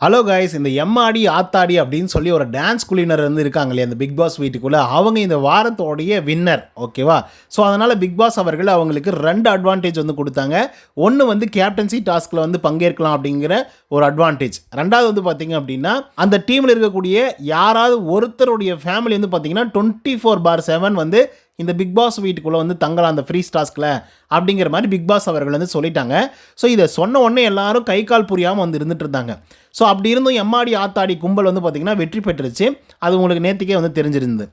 Hello guys இந்த எம்ஆடி ஆத்தாடி அப்படின்னு சொல்லி ஒரு டான்ஸ் குழுவினர் வந்து இருக்காங்க இல்லையா பிக் பாஸ் வீட்டுக்குள்ளே. அவங்க இந்த வாரத்தோடைய வின்னர் ஓகேவா ஸோ அதனால் பிக் பாஸ் அவர்கள் அவங்களுக்கு ரெண்டு அட்வான்டேஜ் வந்து கொடுத்தாங்க. ஒன்று வந்து கேப்டன்சி டாஸ்கில் வந்து பங்கேற்கலாம் அப்படிங்கிற ஒரு அட்வான்டேஜ் ரெண்டாவது வந்து பார்த்திங்க அப்படின்னா அந்த டீமில் இருக்கக்கூடிய யாராவது ஒருத்தருடைய ஃபேமிலி வந்து பார்த்தீங்கன்னா டுவெண்ட்டி ஃபோர் பார் செவன் வந்து இந்த பிக் பாஸ் வீட்டுக்குள்ளே வந்து தங்கலாம் அந்த ஃப்ரீ ஸ்டாஸ்கில் அப்படிங்கிற மாதிரி பிக் பாஸ் அவர்கள் வந்து சொல்லிட்டாங்க. ஸோ இதை சொன்ன உடனே எல்லாரும் கை கால் புரியாமல் வந்து இருந்துட்டு இருந்தாங்க. ஸோ அப்படி இருந்தும் எம்மாடி ஆத்தாடி கும்பல் வந்து பார்த்திங்கன்னா வெற்றி பெற்றுருச்சு. அது உங்களுக்கு நேற்றுக்கே வந்து தெரிஞ்சிருந்தது.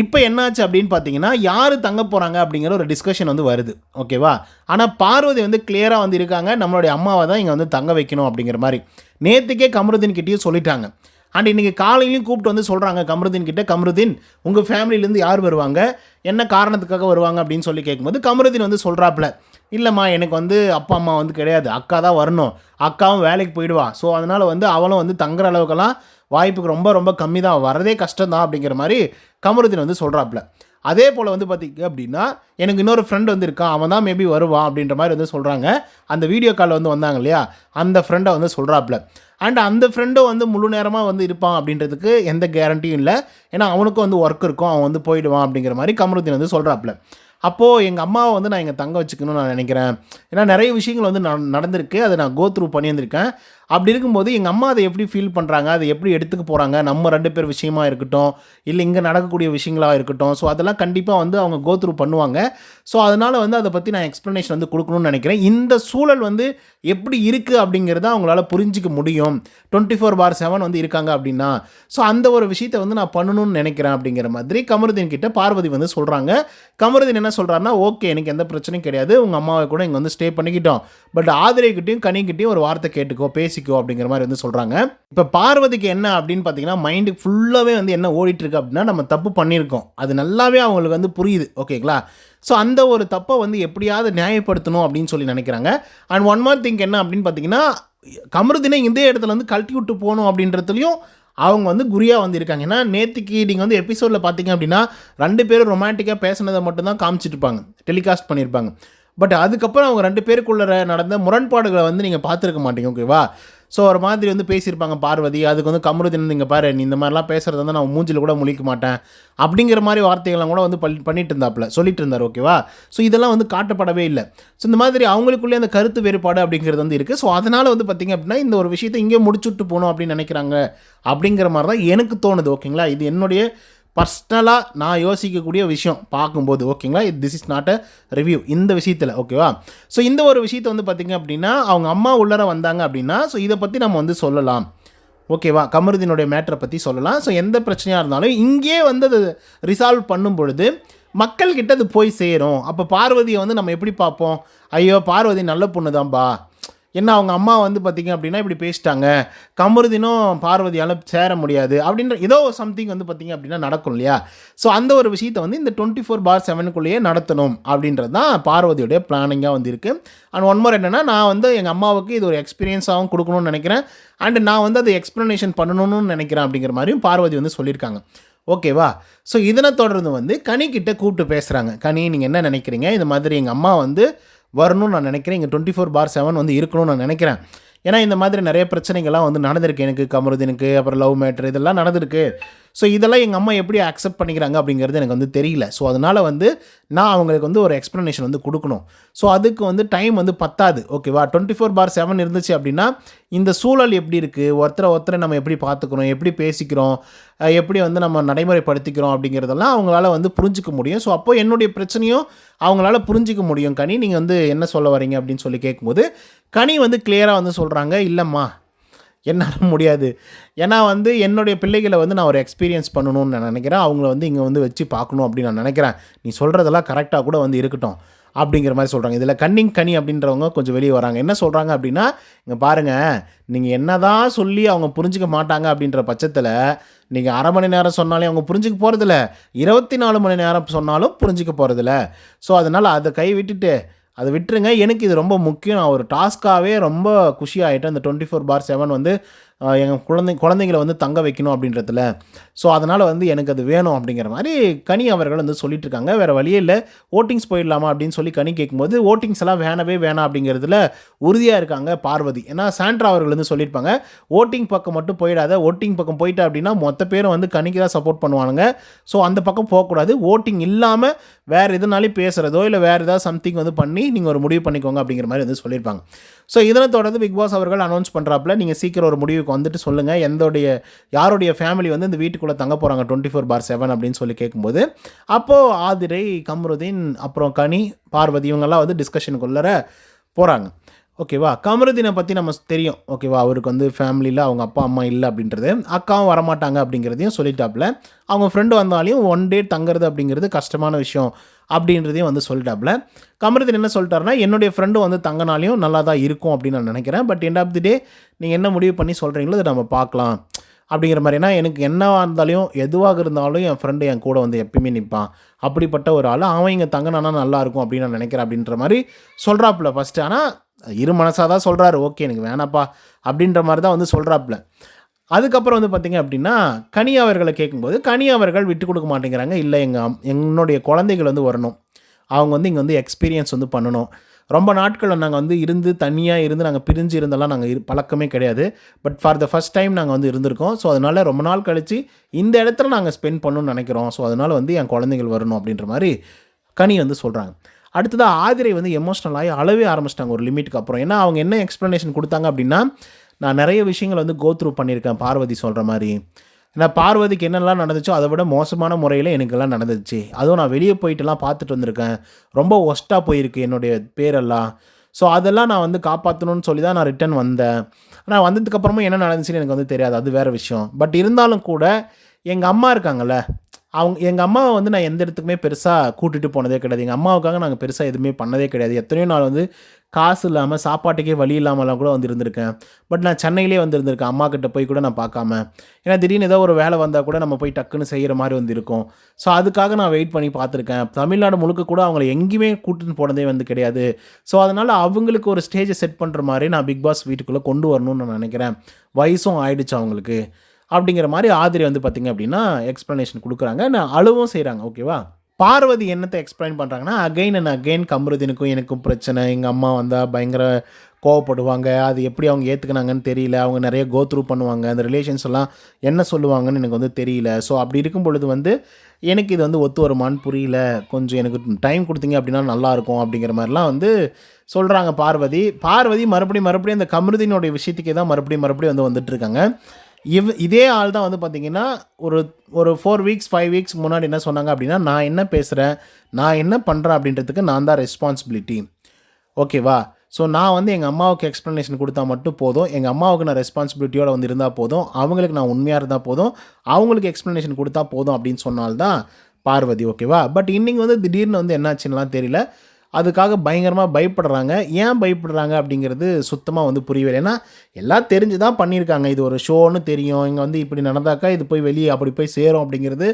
இப்போ என்னாச்சு அப்படின்னு பார்த்தீங்கன்னா யார் தங்க போகிறாங்க அப்படிங்கிற ஒரு டிஸ்கஷன் வந்து வருது. ஓகேவா ஆனால் பார்வதி வந்து கிளியராக வந்து இருக்காங்க. நம்மளுடைய அம்மாவை தான் இங்கே வந்து தங்க வைக்கணும் அப்படிங்கிற மாதிரி. நேற்றுக்கே கமருதீன் கிட்டேயும் சொல்லிட்டாங்க. அண்ட் இன்றைக்கி காலையிலையும் கூப்பிட்டு வந்து சொல்கிறாங்க கமருதீன் கிட்ட கமருதீன் உங்கள் ஃபேமிலியிலேருந்து யார் வருவாங்க? என்ன காரணத்துக்காக வருவாங்க? அப்படின்னு சொல்லி கேட்கும்போது கமருதீன் வந்து சொல்கிறாப்புல இல்லைம்மா எனக்கு வந்து அப்பா அம்மா வந்து கிடையாது. அக்கா தான் வரணும். அக்காவும் வேலைக்கு போயிடுவா. ஸோ அதனால் வந்து அவளும் வந்து தங்குற அளவுக்கெல்லாம் வாய்ப்புக்கு ரொம்ப ரொம்ப கம்மி தான். வரதே கஷ்டம் தான் அப்படிங்கிற மாதிரி கமருதீன் வந்து சொல்கிறாப்புல அதே போல் வந்து பார்த்திங்க அப்படின்னா எனக்கு இன்னொரு ஃப்ரெண்ட் வந்து இருக்கான். அவன் தான் மேபி வருவான் அப்படின்ற மாதிரி வந்து சொல்கிறாங்க அந்த வீடியோ கால் வந்து வந்தாங்க இல்லையா? அந்த ஃப்ரெண்டை வந்து சொல்கிறாப்புல அண்ட் அந்த ஃப்ரெண்டும் வந்து முழு நேரமாக வந்து இருப்பான் அப்படின்றதுக்கு எந்த கேரண்டியும் இல்லை. ஏன்னா அவனுக்கும் வந்து ஒர்க் இருக்கும். அவன் வந்து போயிடுவான் அப்படிங்கிற மாதிரி கமருதீன் வந்து சொல்கிறாப்புல அப்போது எங்கள் அம்மாவை வந்து நான் எங்கள் தங்க வச்சுக்கணும்னு நான் நினைக்கிறேன். ஏன்னா நிறைய விஷயங்கள் வந்து நட- நடந்திருக்கு. அதை நான் கோ த்ரூ பண்ணியிருந்திருக்கேன். அப்படி இருக்கும்போது எங்கள் அம்மா அதை எப்படி ஃபீல் பண்ணுறாங்க அதை எப்படி எடுத்துக்க போகிறாங்க நம்ம ரெண்டு பேர் விஷயமா இருக்கட்டும் இல்லை இங்கே நடக்கக்கூடிய விஷயங்களாக இருக்கட்டும். ஸோ அதெல்லாம் கண்டிப்பாக வந்து அவங்க கோத்ரூ பண்ணுவாங்க. ஸோ அதனால் வந்து அதை பற்றி நான் எக்ஸ்ப்ளனேஷன் வந்து கொடுக்கணும்னு நினைக்கிறேன். இந்த சூழல் வந்து எப்படி இருக்குது அப்படிங்கிறத அவங்களால புரிஞ்சிக்க முடியும். டுவெண்ட்டி ஃபோர் பார் செவன் வந்து இருக்காங்க அப்படின்னா. ஸோ அந்த ஒரு விஷயத்தை வந்து நான் பண்ணணும்னு நினைக்கிறேன் அப்படிங்கிற மாதிரி கமருதீன் கிட்ட பார்வதி வந்து சொல்கிறாங்க கமருதீன் என்ன சொல்கிறாருன்னா ஓகே எனக்கு எந்த பிரச்சனையும் கிடையாது. உங்கள் அம்மாவை கூட இங்கே வந்து ஸ்டே பண்ணிக்கிட்டோம். பட் ஆதிரைக்கிட்டையும் கனிக்கிட்டையும் ஒரு வார்த்தை கேட்டுக்கோ பேசி பேசிக்கோ அப்படிங்கிற மாதிரி வந்து சொல்கிறாங்க இப்போ பார்வதிக்கு என்ன அப்படின்னு பார்த்தீங்கன்னா மைண்டுக்கு ஃபுல்லாகவே வந்து என்ன ஓடிட்டுருக்கு அப்படின்னா நம்ம தப்பு பண்ணியிருக்கோம். அது நல்லாவே அவங்களுக்கு வந்து புரியுது ஓகேங்களா ஸோ அந்த ஒரு தப்பை வந்து எப்படியாவது நியாயப்படுத்தணும் அப்படின்னு சொல்லி நினைக்கிறாங்க. அண்ட் ஒன் மோர் திங்க் என்ன அப்படின்னு பார்த்தீங்கன்னா கமருதினை இந்த இடத்துல வந்து கழட்டி விட்டு போகணும் அப்படின்றதுலையும் அவங்க வந்து குறியாக வந்து இருக்காங்க ஏன்னா நேற்றுக்கு நீங்கள் வந்து எபிசோடில் பார்த்தீங்க அப்படின்னா ரெண்டு பேரும் ரொமான்டிக்காக பேசுனதை மட்டும்தான் காமிச்சிட்டு இருப்பாங்க. டெலிகாஸ்ட் பண்ணியிருப்பாங்க பட் அதுக்கப்புறம் அவங்க ரெண்டு பேருக்குள்ள நடந்த முரண்பாடுகளை வந்து நீங்கள் பார்த்துருக்க மாட்டீங்க ஓகேவா ஸோ ஒரு மாதிரி வந்து பேசியிருப்பாங்க பார்வதி அதுக்கு வந்து கமருதின் நீங்கள் பாரு நீ இந்த மாதிரிலாம் பேசுகிறது வந்து நான் மூஞ்சில் கூட முழிக்க மாட்டேன் அப்படிங்கிற மாதிரி வார்த்தைகள்லாம் கூட வந்து பல் பண்ணிட்டு இருந்தாப்புல சொல்லிட்டு இருந்தார் ஓகேவா ஸோ இதெல்லாம் வந்து காட்டப்படவே இல்லை. ஸோ இந்த மாதிரி அவங்களுக்குள்ளே அந்த கருத்து வேறுபாடு அப்படிங்கிறது வந்து இருக்குது ஸோ அதனால் வந்து பார்த்திங்க அப்படின்னா இந்த ஒரு விஷயத்தை இங்கே முடிச்சுட்டு போகணும் அப்படின்னு நினைக்கிறாங்க அப்படிங்கிற மாதிரி தான் எனக்கு தோணுது ஓகேங்களா இது என்னுடைய பர்சனலாக நான் யோசிக்கக்கூடிய விஷயம் பார்க்கும்போது ஓகேங்களா? This is not a review இந்த விஷயத்தில் ஓகேவா? ஸோ இந்த ஒரு விஷயத்தை வந்து பார்த்திங்க அப்படின்னா அவங்க அம்மா உள்ளர வந்தாங்க அப்படின்னா ஸோ இதை பற்றி நம்ம வந்து சொல்லலாம். ஓகேவா? கமருதீனுடைய மேட்டரை பற்றி சொல்லலாம். ஸோ எந்த பிரச்சனையாக இருந்தாலும் இங்கேயே வந்து அது ரிசால்வ் பண்ணும் பொழுது மக்கள்கிட்ட அது போய் சேரும். அப்போ பார்வதியை வந்து நம்ம எப்படி பார்ப்போம்? ஐயோ பார்வதி நல்ல பொண்ணு தான்பா என்ன அவங்க அம்மா வந்து பார்த்திங்க அப்படின்னா இப்படி பேசிட்டாங்க. கமருதினும் பார்வதியால் சேர முடியாது அப்படின்ற ஏதோ சம்திங் வந்து பார்த்திங்க அப்படின்னா நடக்கும் இல்லையா? ஸோ அந்த ஒரு விஷயத்தை வந்து இந்த டுவெண்ட்டி ஃபோர் பார் செவனுக்குள்ளேயே நடத்தணும் அப்படின்றது தான் பார்வதியுடைய பிளானிங்காக வந்து இருக்குது அண்ட் ஒன் மோர் என்னென்னா நான் வந்து எங்கள் அம்மாவுக்கு இது ஒரு எக்ஸ்பீரியன்ஸாகவும் கொடுக்கணும்னு நினைக்கிறேன். அண்ட் நான் வந்து அதை எக்ஸ்ப்ளனேஷன் பண்ணணும்னு நினைக்கிறேன் அப்படிங்கிற மாதிரியும் பார்வதி வந்து சொல்லியிருக்காங்க. ஓகேவா ஸோ இதனை தொடர்ந்து வந்து கனி கிட்ட கூப்பிட்டு பேசுகிறாங்க கனி நீங்கள் என்ன நினைக்கிறீங்க? இந்த மாதிரி எங்கள் அம்மா வந்து வரணும்னு நான் நினைக்கிறேன். இங்கே டுவெண்ட்டி ஃபோர் பார் செவன் வந்து இருக்கணும்னு நான் நினைக்கிறேன். ஏன்னா இந்த மாதிரி நிறைய பிரச்சனைகள்லாம் வந்து நடந்திருக்கு எனக்கு கமருதீனுக்கு அப்புறம் லவ் மேட்ரு இதெல்லாம் நடந்திருக்கு. ஸோ இதெல்லாம் எங்கள் அம்மா எப்படி அக்செப்ட் பண்ணிக்கிறாங்க அப்படிங்கிறது எனக்கு வந்து தெரியல. ஸோ அதனால் வந்து நான் அவங்களுக்கு வந்து ஒரு எக்ஸ்ப்ளனேஷன் வந்து கொடுக்கணும். ஸோ அதுக்கு வந்து டைம் வந்து பத்தாது. ஓகேவா டுவெண்ட்டி ஃபோர் பார் செவன் இருந்துச்சு அப்படின்னா இந்த சூழல் எப்படி இருக்குது ஒருத்தரை ஒருத்தரை நம்ம எப்படி பார்த்துக்கிறோம்? எப்படி பேசிக்கிறோம்? எப்படி வந்து நம்ம நடைமுறைப்படுத்திக்கிறோம் அப்படிங்கிறதெல்லாம் அவங்களால வந்து புரிஞ்சிக்க முடியும். ஸோ அப்போ என்னுடைய பிரச்சனையும் அவங்களால புரிஞ்சிக்க முடியும். கனி நீங்கள் வந்து என்ன சொல்ல வரீங்க அப்படின்னு சொல்லி கேட்கும்போது கனி வந்து கிளியராக வந்து சொல்கிறாங்க இல்லைம்மா என்னால் முடியாது. ஏன்னா வந்து என்னுடைய பிள்ளைகளை வந்து நான் ஒரு எக்ஸ்பீரியன்ஸ் பண்ணணும்னு நான் நினைக்கிறேன். அவங்கள வந்து இங்கே வந்து வச்சு பார்க்கணும் அப்படின்னு நான் நினைக்கிறேன். நீ சொல்கிறதெல்லாம் கரெக்டாக கூட வந்து இருக்கட்டும் அப்படிங்கிற மாதிரி சொல்கிறாங்க இதில் கன்னிங் கனி அப்படின்றவங்க கொஞ்சம் வெளியே வராங்க. என்ன சொல்கிறாங்க அப்படின்னா இங்கே பாருங்கள் நீங்கள் என்னதான் சொல்லி அவங்க புரிஞ்சுக்க மாட்டாங்க அப்படின்ற பட்சத்தில் நீங்கள் அரை மணி நேரம் சொன்னாலே அவங்க புரிஞ்சிக்க போகிறதில்ல இருபத்தி நாலு மணி நேரம் சொன்னாலும் புரிஞ்சிக்க போகிறதில்ல ஸோ அதனால் அதை கை விட்டுட்டு அதை விட்டுருங்க. எனக்கு இது ரொம்ப முக்கியம். நான் ஒரு டாஸ்க்காகவே ரொம்ப குஷியாகிட்டேன் அந்த டுவெண்ட்டி ஃபோர் பார் செவன் வந்து எங்கள் குழந்தை குழந்தைங்களை வந்து தங்க வைக்கணும் அப்படின்றதுல. ஸோ அதனால் வந்து எனக்கு அது வேணும் அப்படிங்கிற மாதிரி கனி அவர்கள் வந்து சொல்லிட்டு இருக்காங்க வேறு வழியே இல்லை. ஓட்டிங்ஸ் போயிடலாமா அப்படின்னு சொல்லி கனி கேட்கும்போது ஓட்டிங்ஸ் எல்லாம் வேணவே வேணாம் அப்படிங்கிறதுல உறுதியாக இருக்காங்க பார்வதி. ஏன்னா சாண்ட்ரா அவர்கள் வந்து சொல்லியிருப்பாங்க ஓட்டிங் பக்கம் மட்டும் போயிடாத. ஓட்டிங் பக்கம் போயிட்டா அப்படின்னா மொத்த பேரும் வந்து கனிக்கு தான் சப்போர்ட் பண்ணுவானுங்க. ஸோ அந்த பக்கம் போகக்கூடாது. ஓட்டிங் இல்லாமல் வேறு எதுனாலையும் பேசுகிறதோ இல்லை வேறு ஏதாவது சம்திங் வந்து பண்ணி நீங்கள் ஒரு முடிவு பண்ணிக்கோங்க அப்படிங்கிற மாதிரி வந்து சொல்லியிருப்பாங்க. ஸோ இதனை தொடர்ந்து பிக் பாஸ் அவர்கள் அனௌன்ஸ் பண்ணுறாப்புல நீங்கள் சீக்கிரம் ஒரு முடிவு வீட்டுக்கு வந்துட்டு சொல்லுங்கள் எந்தோடைய யாருடைய ஃபேமிலி வந்து இந்த வீட்டுக்குள்ளே தங்க போகிறாங்க டுவெண்ட்டி ஃபோர் பார் செவன் அப்படின்னு சொல்லி கேட்கும்போது அப்போது ஆதிரை கம்ருதீன் அப்புறம் கனி பார்வதி இவங்கெல்லாம் வந்து டிஸ்கஷனுக்குள்ளே போகிறாங்க ஓகேவா கமருதீனை பற்றி நம்ம தெரியும். ஓகேவா அவருக்கு வந்து ஃபேமிலியில் அவங்க அப்பா அம்மா இல்லை அப்படின்றது. அக்காவும் வரமாட்டாங்க அப்படிங்கிறதையும் சொல்லிட்டாப்புல அவங்க ஃப்ரெண்டு வந்தாலையும் ஒன் டே தங்குறது அப்படிங்கிறது கஷ்டமான விஷயம் அப்படின்றதையும் வந்து சொல்லிட்டாப்புல கமருதீன் என்ன சொல்லிட்டாருன்னா என்னுடைய ஃப்ரெண்டு வந்து தங்கினாலையும் நல்லா தான் இருக்கும் அப்படின்னு நான் நினைக்கிறேன். But end of the day நீங்கள் என்ன முடிவு பண்ணி சொல்கிறீங்களோ அதை நம்ம பார்க்கலாம். அப்படிங்கிற மாதிரினா எனக்கு என்னவாக இருந்தாலும் எதுவாக இருந்தாலும் என் ஃப்ரெண்டு என் கூட வந்து எப்பயுமே நிற்பான் அப்படிப்பட்ட ஒரு ஆள். அவன் இங்கே தங்கினானா நல்லா இருக்கும் அப்படின்னு நான் நினைக்கிறேன் அப்படின்ற மாதிரி சொல்கிறாப்புல ஃபஸ்ட்டு ஆனால் இரு மனசாக தான் சொல்கிறாரு ஓகே எனக்கு வேணாப்பா அப்படின்ற மாதிரி தான் வந்து சொல்கிறாப்புல அதுக்கப்புறம் வந்து பார்த்திங்க அப்படின்னா கனி அவர்களை கேட்கும்போது கனி அவர்கள் விட்டு கொடுக்க மாட்டேங்கிறாங்க. இல்லை எங்கள் என்னுடைய குழந்தைகள் வந்து வரணும். அவங்க வந்து இங்கே வந்து எக்ஸ்பீரியன்ஸ் வந்து பண்ணணும். ரொம்ப நாட்கள் நாங்கள் வந்து இருந்து தனியாக இருந்து நாங்கள் பிரிஞ்சு இருந்தெல்லாம் நாங்கள் இரு பழக்கமே கிடையாது. But for the first time நாங்கள் வந்து இருந்திருக்கோம். ஸோ அதனால் ரொம்ப நாள் கழித்து இந்த இடத்துல நாங்கள் ஸ்பெண்ட் பண்ணணும்னு நினைக்கிறோம். ஸோ அதனால் வந்து என் குழந்தைகள் வரணும் அப்படின்ற மாதிரி கனி வந்து சொல்கிறாங்க அடுத்ததாக ஆதிரை வந்து எமோஷ்னல் ஆகி அழவே ஆரம்பிச்சிட்டாங்க ஒரு லிமிட்டுக்கு அப்புறம். ஏன்னா அவங்க என்ன எக்ஸ்ப்ளனேஷன் கொடுத்தாங்க அப்படின்னா நான் நிறைய விஷயங்கள் வந்து கோத்ரூ பண்ணியிருக்கேன் பார்வதி சொல்கிற மாதிரி. ஏன்னா பார்வதிக்கு என்னெல்லாம் நடந்துச்சோ அதை விட மோசமான முறையில் எனக்கெல்லாம் நடந்துச்சு. அதுவும் நான் வெளியே போயிட்டுலாம் பார்த்துட்டு வந்திருக்கேன். ரொம்ப ஒஸ்ட்டாக போயிருக்கு என்னுடைய பேரெல்லாம். ஸோ அதெல்லாம் நான் வந்து காப்பாற்றணும்னு சொல்லி தான் நான் ரிட்டன் வந்தேன். ஆனால் வந்ததுக்கப்புறமும் என்ன நடந்துச்சுன்னு எனக்கு வந்து தெரியாது. அது வேறு விஷயம். பட் இருந்தாலும் கூட எங்கள் அம்மா இருக்காங்கல்ல அவங்க எங்கள் அம்மாவை வந்து நான் எந்த இடத்துக்குமே பெருசாக கூட்டிகிட்டு போனதே கிடையாது. எங்கள் அம்மாவுக்காக நாங்கள் பெருசாக எதுவுமே பண்ணதே கிடையாது. எத்தனையோ நாள் வந்து காசு இல்லாமல் சாப்பாட்டுக்கே வழி இல்லாமலாம் கூட வந்து இருந்திருக்கேன் பட் நான் சென்னையிலே வந்து இருந்திருக்கேன் அம்மா கிட்ட போய் கூட நான் பார்க்காம. ஏன்னா திடீர்னு ஏதோ ஒரு வேலை வந்தால் கூட நம்ம போய் டக்குன்னு செய்கிற மாதிரி வந்து இருக்கும் ஸோ அதுக்காக நான் வெயிட் பண்ணி பார்த்துருக்கேன். தமிழ்நாடு முழுக்க கூட அவங்கள எங்கேயுமே கூட்டின்னு போனதே வந்து கிடையாது. ஸோ அதனால் அவங்களுக்கு ஒரு ஸ்டேஜை செட் பண்ணுற மாதிரி நான் பிக் பாஸ் வீட்டுக்குள்ளே கொண்டு வரணும்னு நான் நினைக்கிறேன். வயசும் ஆயிடுச்சு அவங்களுக்கு. அப்படிங்கிற மாதிரி ஆதிரி வந்து பார்த்திங்க அப்படின்னா எக்ஸ்ப்ளனேஷன் கொடுக்குறாங்க. நான் அழுவும் செய்கிறாங்க ஓகேவா பார்வதி என்னத்தை எக்ஸ்பிளைன் பண்ணுறாங்கன்னா அகைன் அண்ட் அகைன் கமருதீனுக்கும் எனக்கும் பிரச்சனை. எங்கள் அம்மா வந்தால் பயங்கர கோவப்படுவாங்க. அது எப்படி அவங்க ஏற்றுக்கினாங்கன்னு தெரியல. அவங்க நிறைய கோ த்ரூ பண்ணுவாங்க. அந்த ரிலேஷன்ஸ் எல்லாம் என்ன சொல்லுவாங்கன்னு எனக்கு வந்து தெரியல. ஸோ அப்படி இருக்கும் பொழுது வந்து எனக்கு இது வந்து ஒத்து வருமான்னு புரியல. கொஞ்சம் எனக்கு டைம் கொடுத்தீங்க அப்படின்னா நல்லாயிருக்கும் அப்படிங்கிற மாதிரிலாம் வந்து சொல்கிறாங்க பார்வதி. பார்வதி மறுபடியும் மறுபடியும் அந்த கமருதீனுடைய விஷயத்துக்கே தான் மறுபடியும் மறுபடியும் வந்து வந்துட்டுருக்காங்க இவ் இதே ஆள் தான் வந்து பார்த்திங்கன்னா ஒரு ஒரு ஃபோர் வீக்ஸ் ஃபைவ் வீக்ஸ் முன்னாடி என்ன சொன்னாங்க அப்படின்னா நான் என்ன பேசுகிறேன் நான் என்ன பண்ணுறேன் அப்படின்றதுக்கு நான் தான் ரெஸ்பான்சிபிலிட்டி ஓகேவா ஸோ நான் வந்து எங்கள் அம்மாவுக்கு எக்ஸ்ப்ளனேஷன் கொடுத்தா மட்டும் போதும். எங்கள் அம்மாவுக்கு நான் ரெஸ்பான்சிபிலிட்டியோடு வந்து இருந்தால் போதும். அவங்களுக்கு நான் உண்மையாக இருந்தால் போதும். அவங்களுக்கு எக்ஸ்ப்ளனேஷன் கொடுத்தா போதும் அப்படின்னு சொன்னால்தான் பார்வதி ஓகேவா பட் இன்றைக்கி வந்து திடீர்னு வந்து என்னாச்சுன்னெலாம் தெரியல. அதுக்காக பயங்கரமாக பயப்படுறாங்க. ஏன் பயப்படுறாங்க அப்படிங்கிறது சுத்தமாக வந்து புரியவில்லை. ஏன்னா எல்லாம் தெரிஞ்சு தான் பண்ணியிருக்காங்க. இது ஒரு ஷோன்னு தெரியும். இங்கே வந்து இப்படி நடந்தாக்கா இது போய் வெளியே அப்படி போய் சேரும் அப்படிங்கிறது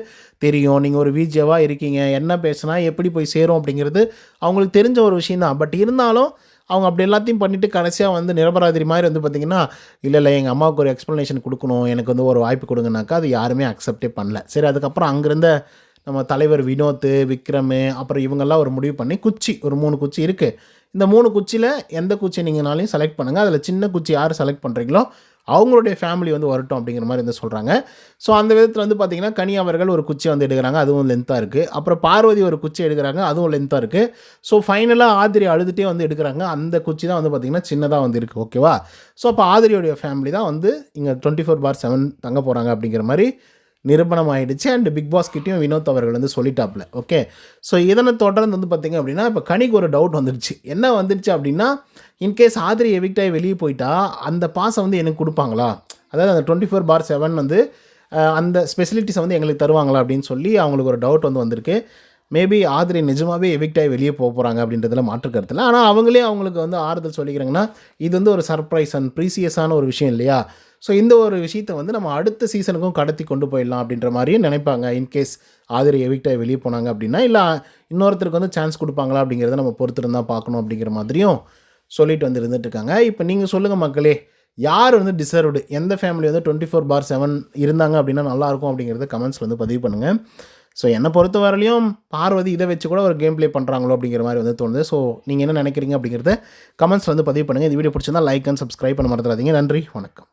தெரியும். நீங்கள் ஒரு விஜேவாக இருக்கீங்க. என்ன பேசுனா எப்படி போய் சேரும் அப்படிங்கிறது அவங்களுக்கு தெரிஞ்ச ஒரு விஷயம் தான் பட் இருந்தாலும் அவங்க அப்படி எல்லாத்தையும் பண்ணிவிட்டு கடைசியாக வந்து நிரபராதிரி மாதிரி வந்து பார்த்திங்கன்னா இல்லை இல்லை எங்கள் அம்மாவுக்கு ஒரு எக்ஸ்ப்ளனேஷன் கொடுக்கணும். எனக்கு வந்து ஒரு வாய்ப்பு கொடுங்கனாக்கா அது யாருமே அக்செப்டே பண்ணல. சரி அதுக்கப்புறம் அங்கேருந்த நம்ம தலைவர் வினோத் விக்ரம் அப்புறம் இவங்கெல்லாம் ஒரு முடிவு பண்ணி குச்சி ஒரு மூணு குச்சி இருக்குது இந்த மூணு குச்சியில் எந்த குச்சி நீங்கள்னாலையும் செலக்ட் பண்ணுங்கள் அதில் சின்ன குச்சி யார் செலக்ட் பண்ணுறீங்களோ அவங்களுடைய ஃபேமிலி வந்து வரட்டும் அப்படிங்கிற மாதிரி வந்து சொல்கிறாங்க ஸோ அந்த விதத்தில் வந்து பார்த்திங்கன்னா கனி அவர்கள் ஒரு குச்சி வந்து எடுக்கிறாங்க. அதுவும் லென்த்தாக இருக்குது அப்புறம் பார்வதி ஒரு குச்சி எடுக்கிறாங்க. அதுவும் லென்த்தாக இருக்குது ஸோ ஃபைனலாக ஆதிரி அழுதுகிட்டே வந்து எடுக்கிறாங்க. அந்த குச்சி தான் வந்து பார்த்திங்கன்னா சின்னதாக வந்து இருக்குது ஓகேவா ஸோ அப்போ ஆதிரியோடைய ஃபேமிலி தான் வந்து இங்கே டுவெண்ட்டி ஃபோர் பார் செவன் தங்க போகிறாங்க அப்படிங்கிற மாதிரி நிரூபணம் ஆகிடுச்சு அண்ட் பிக் பாஸ் கிட்டேயும் வினோத் அவர்கள் வந்து சொல்லிட்டாப்ல ஓகே ஸோ இதனை தொடர்ந்து வந்து பார்த்திங்க அப்படின்னா இப்போ கனிக்கு ஒரு டவுட் வந்துடுச்சு. என்ன வந்துடுச்சு அப்படின்னா இன்கேஸ் ஆதிரி எவிக்டாகி வெளியே போயிட்டா அந்த பாஸை வந்து எனக்கு கொடுப்பாங்களா? அதாவது அந்த டுவெண்ட்டி ஃபோர் பார் செவன் வந்து அந்த ஸ்பெசிலிட்டிஸை வந்து எங்களுக்கு தருவாங்களா அப்படின்னு சொல்லி அவங்களுக்கு ஒரு டவுட் வந்து வந்திருக்கு. மேபி ஆதிரி நிஜமாகவே எவிக்டாகி வெளியே போக போகிறாங்க அப்படின்றதுல மாற்று கருத்தில் ஆனால் அவங்களே அவங்களுக்கு வந்து ஆறுதல் சொல்லிக்கிறாங்கன்னா இது வந்து ஒரு சர்ப்ரைஸ் அண்ட் ப்ரீசியஸான ஒரு விஷயம் இல்லையா? ஸோ இந்த ஒரு விஷயத்தை வந்து நம்ம அடுத்த சீசனுக்கும் கடத்தி கொண்டு போயிடலாம் அப்படின்ற மாதிரியும் நினைப்பாங்க. இன்கேஸ் ஆதிரி எவிக்டாக வெளியே போனாங்க அப்படின்னா இல்லை இன்னொருத்தருக்கு வந்து சான்ஸ் கொடுப்பாங்களா அப்படிங்கிறத நம்ம பொறுத்திருந்தால் பார்க்கணும் அப்படிங்கிற மாதிரியும் சொல்லிட்டு வந்து இருந்துட்டு இருக்காங்க. இப்போ நீங்கள் சொல்லுங்கள் மக்களே யார் வந்து டிசர்வ்டு எந்த ஃபேமிலி வந்து டுவெண்ட்டி ஃபோர் பார் செவன் இருந்தாங்க அப்படின்னா நல்லாயிருக்கும் அப்படிங்கிறத கமெண்ட்ஸில் வந்து பதிவு பண்ணுங்கள் ஸோ என்னை பொறுத்த வரலையும் பார்வதி இதை வச்சு கூட ஒரு கேம் ப்ளே பண்ணுறாங்களோ அப்படிங்கிற மாதிரி வந்து தோணுது. ஸோ நீங்கள் என்ன நினைக்கிறீங்க அப்படிங்கிறத கமெண்ட்ஸ் வந்து பதிவு பண்ணுங்கள் இந்த வீடியோ பிடிச்சிருந்தா லைக் அண்ட் சப்ஸ்கிரைப் பண்ண மறந்துடாதீங்க. நன்றி. வணக்கம்.